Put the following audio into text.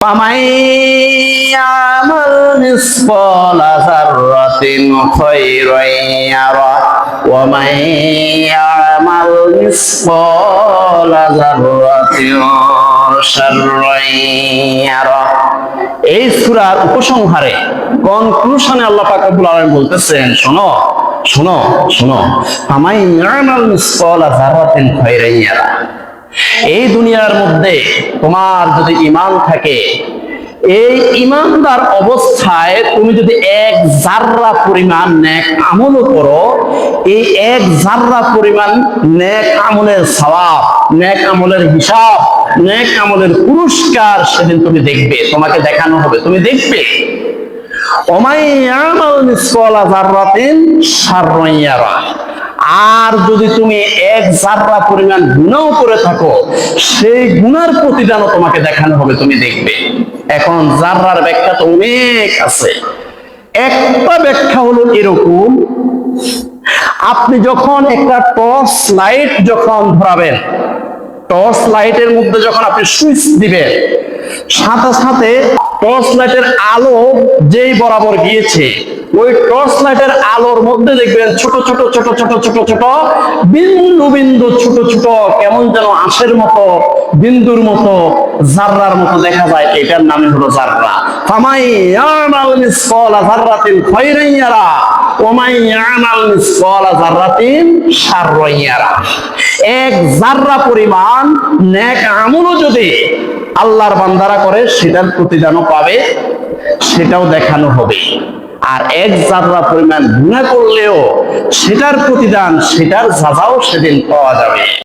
فمن يعمل مثقال ذرة خيرا يره ومن يعمل مثقال ذرة شرا يره এই সূরার উপসংহারে কনক্লুশনে আল্লাহ পাক রব্বুল আলামিন বলতেছেন শোনো শোনো শোনো আমাই ইয়ামাল মিসকালা যারাতিন খায়রান ইয়ারা এই দুনিয়ার মধ্যে তোমার যদি ইমান থাকে, এই ইমানদার অবস্থায় তুমি যদি এক জাররা পরিমাণ নেক আমলও করো, এই এক জাররা পরিমাণ নেক আমলের সওয়াব নেক আমলের হিসাব, নেক আমলের পুরস্কার সেদিন তুমি দেখবে, তোমাকে দেখানো হবে, তুমি দেখবে। ওমাই ইয়ামাল মিসকালা যাররাতিন শাররান আর যদি তুমি এক জাররা পরিমাণ গুণাও করে থাকো, সেই গুনার প্রতিদানও তোমাকে দেখানো হবে, তুমি দেখবে। এখন জাররার ব্যাখ্যা তো অনেক আছে। একটা ব্যাখ্যা হলো এরকম, আপনি যখন একটা টর্চ লাইট যখন ধরাবেন, টর্চ লাইটের মধ্যে যখন আপনি সুইচ দিবেন, সাথে সাথে টর্চ লাইটের আলো যেই বরাবর গিয়েছে ওই টর্চ লাইটের আলোর মধ্যে দেখবেন ছোট ছোট ছোট ছোট ছোট ছোট বিন্দু বিন্দু, ছোট ছোট, কেমন যেন আঁশের মতো, বিন্দুর মতো, জাররার মতো দেখা যায়। এটার নামই হলো জাররা। ফামাই ইয়ামাল মিসকালা যাররাতিন খায়রান ইয়ারা, ওমাই ইয়ামাল মিসকালা যাররাতিন শাররান ইয়ারা। এক জাররা পরিমাণ নেক আমলও যদি আল্লাহর বান্দারা করে, সেটার প্রতিদানও পাবে, সেটাও দেখানো হবে। আর এক জাররা পরিমাণ গুণা করলেও সেটার প্রতিদান সেটার সাজাও সেদিন পাওয়া যাবে।